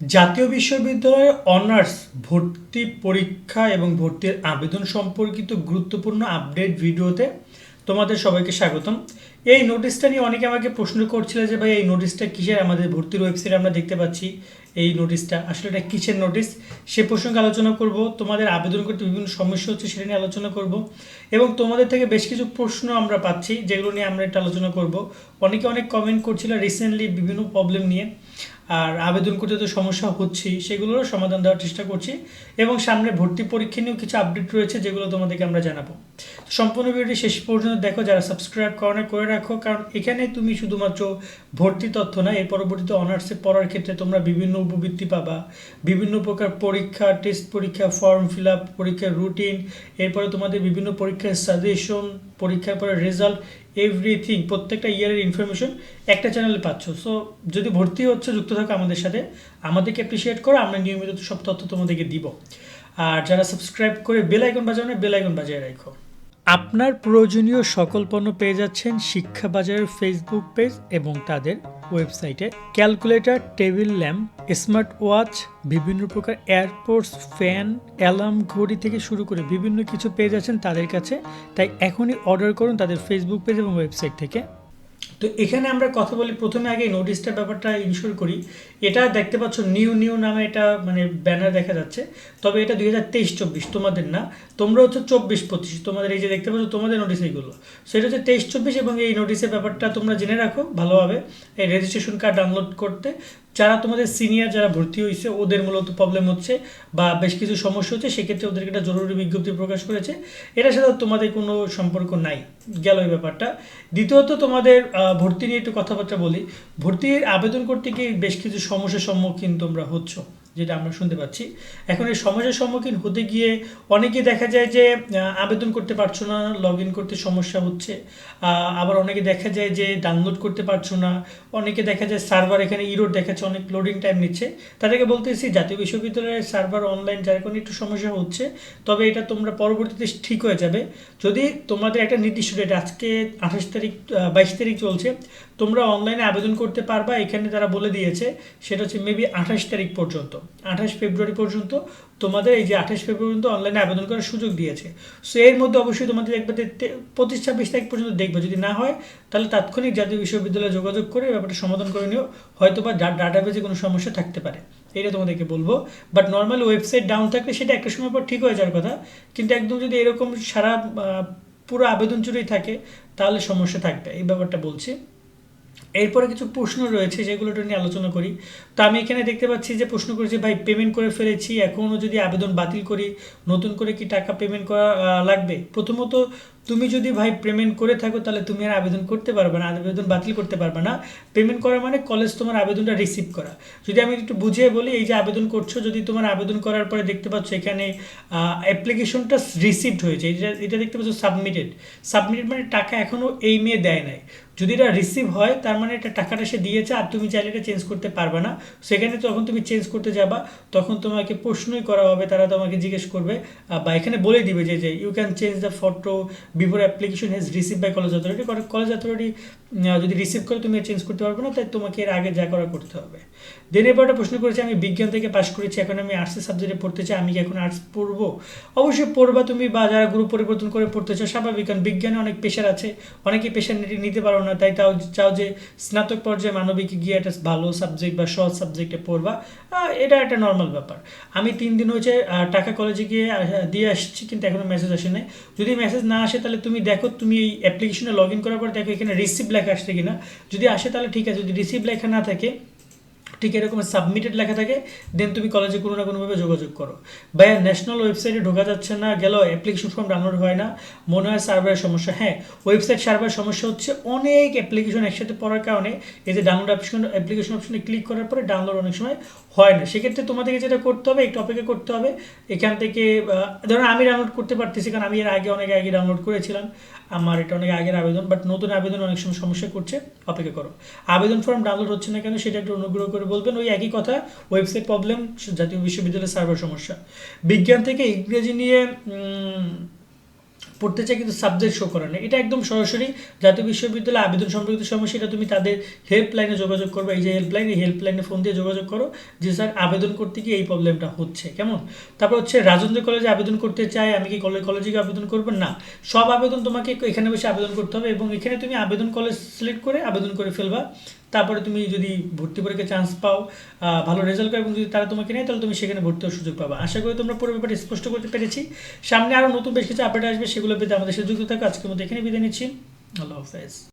জাতীয় বিশ্ববিদ্যালয়ের অনার্স, ভর্তি পরীক্ষা এবং ভর্তির আবেদন সম্পর্কিত গুরুত্বপূর্ণ আপডেট ভিডিওতে তোমাদের সবাইকে স্বাগতম। এই নোটিশটা নিয়ে অনেকে আমাকে প্রশ্ন করছিল যে, ভাই, এই নোটিশটা কিসের? আমাদের ভর্তির ওয়েবসাইটে আমরা দেখতে পাচ্ছি এই নোটিশটা আসলে এটা কিসের নোটিশ সে প্রসঙ্গে আলোচনা করব। তোমাদের আবেদন করতে বিভিন্ন সমস্যা হচ্ছে সেটা নিয়ে আলোচনা করব এবং তোমাদের থেকে বেশ কিছু প্রশ্ন আমরা পাচ্ছি, যেগুলো নিয়ে আমরা একটা আলোচনা করব। অনেকে অনেক কমেন্ট করছিল রিসেন্টলি বিভিন্ন প্রবলেম নিয়ে। আর আবেদন করতে তো সমস্যা হচ্ছেই, সেগুলোরও সমাধান দেওয়ার চেষ্টা করছি। এবং সামনে ভর্তি পরীক্ষা নিয়েও কিছু আপডেট রয়েছে যেগুলো তোমাদেরকে আমরা জানাব। সম্পূর্ণ ভিডিওটি শেষ পর্যন্ত দেখো, যারা সাবস্ক্রাইব করে করে রাখো, কারণ এখানে তুমি শুধুমাত্র ভর্তি তথ্য না, এর পরবর্তীতে অনার্সে পড়ার ক্ষেত্রে তোমরা বিভিন্ন উপবৃত্তি পাবা। বিভিন্ন প্রকার পরীক্ষা টেস্ট পরীক্ষা ফর্ম ফিল আপ পরীক্ষার রুটিন এরপরে তোমাদের বিভিন্ন পরীক্ষার সাজেশন পরীক্ষার পরে রেজাল্ট এভরিথিং প্রত্যেকটা ইয়ারের ইনফরমেশন একটা চ্যানেলে পাচ্ছ। সো যদি ভর্তি হচ্ছে, যুক্ত থাকো আমাদের সাথে, আমাদেরকে অ্যাপ্রিসিয়েট করো, আমরা নিয়মিত সব তথ্য তোমাদেরকে দিব। আর যারা সাবস্ক্রাইব করে বেল আইকন বাজানো বেল আইকন বাজিয়ে রাখো। আপনার প্রয়োজনীয় সকল পণ্য পেয়ে যাচ্ছেন শিক্ষা বাজারের ফেসবুক পেজ এবং তাদের ওয়েবসাইটে calculator table lamp smart watch বিভিন্ন প্রকার এয়ারপোর্টস ফ্যান অ্যালার্ম ঘড়ি থেকে শুরু করে বিভিন্ন কিছু পেয়ে যাচ্ছেন তাদের কাছে। তাই এখনই অর্ডার করুন তাদের ফেসবুক পেজ এবং ওয়েবসাইট থেকে। তো এখানে আমরা কথা বলি, প্রথমে আগে নোটিশটা ব্যাপারটা ইনশোর করি। এটা দেখতে পাচ্ছ নিউ নিউ নামে এটা মানে ব্যানার দেখা যাচ্ছে। তবে এটা দুই হাজার তেইশ, চব্বিশ, তোমাদের না? তোমরা হচ্ছে চব্বিশ, পঁচিশ, তোমাদের এই যে দেখতে পাচ্ছ তোমাদের নোটিশ এইগুলো। সেটা হচ্ছে তেইশ, চব্বিশ এবং এই নোটিশের ব্যাপারটা তোমরা জেনে রাখো ভালোভাবে। এই রেজিস্ট্রেশন কার্ড ডাউনলোড করতে। যারা তোমাদের সিনিয়র যারা ভর্তি হয়েছে, ওদের মূলত প্রবলেম হচ্ছে বা বেশ কিছু সমস্যা হচ্ছে, সেক্ষেত্রে ওদেরকে একটা জরুরি বিজ্ঞপ্তি প্রকাশ করেছে। এটার সাথে তোমাদের কোনো সম্পর্ক নাই, গেল এই ব্যাপারটা। দ্বিতীয়ত তোমাদের ভর্তি নিয়ে একটু কথাবার্তা বলি। ভর্তির আবেদন করতে গিয়ে বেশ কিছু সমস্যার সম্মুখীন তোমরা হচ্ছ। যেটা আমরা শুনতে পাচ্ছি। এখন এই সমস্যার সম্মুখীন হতে গিয়ে অনেকে দেখা যায় যে আবেদন করতে পারছ না লগ ইন করতে সমস্যা হচ্ছে। আবার অনেকে দেখা যায় যে ডাউনলোড করতে পারছ না। অনেকে দেখা যায় সার্ভার এখানে ইরোড দেখাচ্ছে, অনেক লোডিং টাইম নিচ্ছে। তাদেরকে বলতেছি, জাতীয় বিশ্ববিদ্যালয়ের সার্ভার অনলাইন যার কোনো একটু সমস্যা হচ্ছে, তবে এটা তোমরা পরবর্তীতে ঠিক হয়ে যাবে। যদি তোমাদের একটা নির্দিষ্ট ডেট আজকে আঠাশ তারিখ বাইশ তারিখ চলছে তোমরা অনলাইনে আবেদন করতে পারবা, এখানে তারা বলে দিয়েছে, সেটা হচ্ছে মেবি আঠাশ তারিখ পর্যন্ত। আঠাশ ফেব্রুয়ারি পর্যন্ত তোমাদের এই যে আঠাশ ফেব্রুয়ারি পর্যন্ত অনলাইনে আবেদন করার সুযোগ দিয়েছে। সো এর মধ্যে অবশ্যই তোমাদের একবার পঁচিশ ছাব্বিশ তারিখ পর্যন্ত দেখবে। যদি না হয়, তাহলে তাৎক্ষণিক জাতীয় বিশ্ববিদ্যালয়ে যোগাযোগ করে ব্যাপারটা সমাধান করে নিও। হয়তো বা ডাটাবেজে কোনো সমস্যা থাকতে পারে। এটা তোমাদেরকে বলব। বাট নর্মাল ওয়েবসাইট ডাউন থাকলে সেটা একটা সময় পর ঠিক হয়ে যাওয়ার কথা। কিন্তু একদম যদি এরকম সারা পুরো আবেদন জুড়েই থাকে, তাহলে সমস্যা থাকবে। এই ব্যাপারটা বলছি। এরপরে কিছু প্রশ্ন রয়েছে যেগুলোটা নিয়ে আলোচনা করি। তো আমি এখানে দেখতে পাচ্ছি যে প্রশ্ন করেছি, ভাই পেমেন্ট করে ফেলেছি এখনও যদি আবেদন বাতিল করি, নতুন করে কি টাকা পেমেন্ট করা লাগবে? প্রথমত তুমি যদি ভাই পেমেন্ট করে থাকো, তাহলে তুমি আর আবেদন করতে পারবে না, আবেদন বাতিল করতে পারবে না। পেমেন্ট করা মানে কলেজ তোমার আবেদনটা রিসিভ করা। যদি আমি একটু বুঝিয়ে বলি, এই যে আবেদন করছ, যদি তোমার আবেদন করার পরে দেখতে পাচ্ছ এখানে অ্যাপ্লিকেশনটা রিসিভড হয়েছে। এটা এটা দেখতে পাচ্ছ সাবমিটেড সাবমিটেড মানে টাকা এখনও এই মেয়ে দেয় নাই। যদি এটা রিসিভ হয়, তার মানে এটা টাকাটা সে দিয়েছে আর তুমি চাইলে এটা চেঞ্জ করতে পারবে না। সেখানে যখন তুমি চেঞ্জ করতে যাবা, তখন তোমাকে প্রশ্নই করা হবে, তারা তোমাকে জিজ্ঞেস করবে বা এখানে বলে দিবে যে যে you can change the photo before application has receive by college authority college authority যদি রিসিভ করে তুমি চেঞ্জ করতে পারবে না, তাই তোমাকে এর আগে যা করা করতে হবে। দেন এবারটা প্রশ্ন করেছি, আমি বিজ্ঞান থেকে পাশ করেছি, এখন আমি আর্টসের সাবজেক্টে পড়তে চাই, আমি কি এখন আর্টস পড়ব? অবশ্যই পড়বা তুমি বা যারা গ্রুপ পরিবর্তন করে পড়তে চাও, স্বাভাবিক, কারণ বিজ্ঞানে অনেক পেশার আছে। অনেকে পেশার নিতে পারো না, তাই তাও চাও যে স্নাতক পর্যায়ে মানবিক গিয়ে একটা ভালো সাবজেক্ট বা সহজ সাবজেক্টে পড়বা। এটা একটা নর্মাল ব্যাপার। আমি তিন দিন হচ্ছে টাকা কলেজে গিয়ে দিয়ে আসছি, কিন্তু এখনও মেসেজ আসে নাই। যদি মেসেজ না আসে তাহলে তুমি দেখো, তুমি এই অ্যাপ্লিকেশনে লগ ইন করার পর দেখো এখানে রিসিভ লেখা আসছে কিনা। যদি আসে তাহলে ঠিক আছে, যদি রিসিভ লেখা না থাকে, ঠিক এরকম সাবমিটেড লেখা থাকে দেন তুমি কলেজে কোনো না কোনোভাবে যোগাযোগ করো। ভাইয়া ন্যাশনাল ওয়েবসাইটে ঢোকা যাচ্ছে না, গেল অ্যাপ্লিকেশন ফর্ম ডাউনলোড হয় না, মনে হয় সার্ভারের সমস্যা। হ্যাঁ ওয়েবসাইট সার্ভারের সমস্যা হচ্ছে অনেক অ্যাপ্লিকেশন একসাথে পড়ার কারণে, এই যে ডাউনলোড অপশন অ্যাপ্লিকেশন অপশনে ক্লিক করার পরে ডাউনলোড অনেক সময় হয় না। সেক্ষেত্রে তোমাদেরকে যেটা করতে হবে একটু অপেক্ষা করতে হবে, এখান থেকে ধরুন আমি ডাউনলোড করতে পারতেছি, কারণ আমি এর আগে অনেক আগে ডাউনলোড করেছিলাম। আমার এটা অনেক আগের আবেদন বাট নতুন আবেদন অনেক সময় সমস্যা করছে, অপেক্ষা করো। আবেদন ফর্ম ডাউনলোড হচ্ছে না কেন, সেটা একটু অনুগ্রহ করে বলবেন। ওই একই কথা ওয়েবসাইট প্রবলেম জাতীয় বিশ্ববিদ্যালয়ের সার্ভার সমস্যা। বিজ্ঞান থেকে ইংরেজি নিয়ে পড়তে চাই কিন্তু সাবজেক্ট শো করে না এটা একদম সরাসরি জাতীয় বিশ্ববিদ্যালয় আবেদন সম্পর্কিত সমস্যা এটা তুমি তাদের হেল্পলাইনে যোগাযোগ করবে। এই যে হেল্পলাইন এই হেল্পলাইনে ফোন দিয়ে যোগাযোগ করো যে, স্যার, আবেদন করতে গিয়ে এই প্রবলেমটা হচ্ছে। কেমন? তারপর হচ্ছে, রাজেন্দ্র কলেজে আবেদন করতে চাই আমি কি কলেজ কলেজে গিয়ে আবেদন করব? না। সব আবেদন তোমাকে এখানে বসে আবেদন করতে হবে এবং এখানে তুমি আবেদন কলেজ সিলেক্ট করে আবেদন করে ফেলবা। তারপরে তুমি যদি ভর্তি পরীক্ষায় চান্স পাও ভালো রেজাল্ট পাও এবং যদি তারা তোমাকে নেয়, তাহলে তুমি সেখানে ভর্তি হওয়ার সুযোগ পাবো। আশা করি তোমরা পুরো ব্যাপারটা স্পষ্ট করতে পেরেছি। সামনে আরও নতুন বেশ কিছু আপডেট আসবে, সেগুলো পেতে আমাদের সাথে যুক্ত থাকো। আজকের মধ্যে এখানে বিদায় নিচ্ছি। আল্লাহ হাফেজ।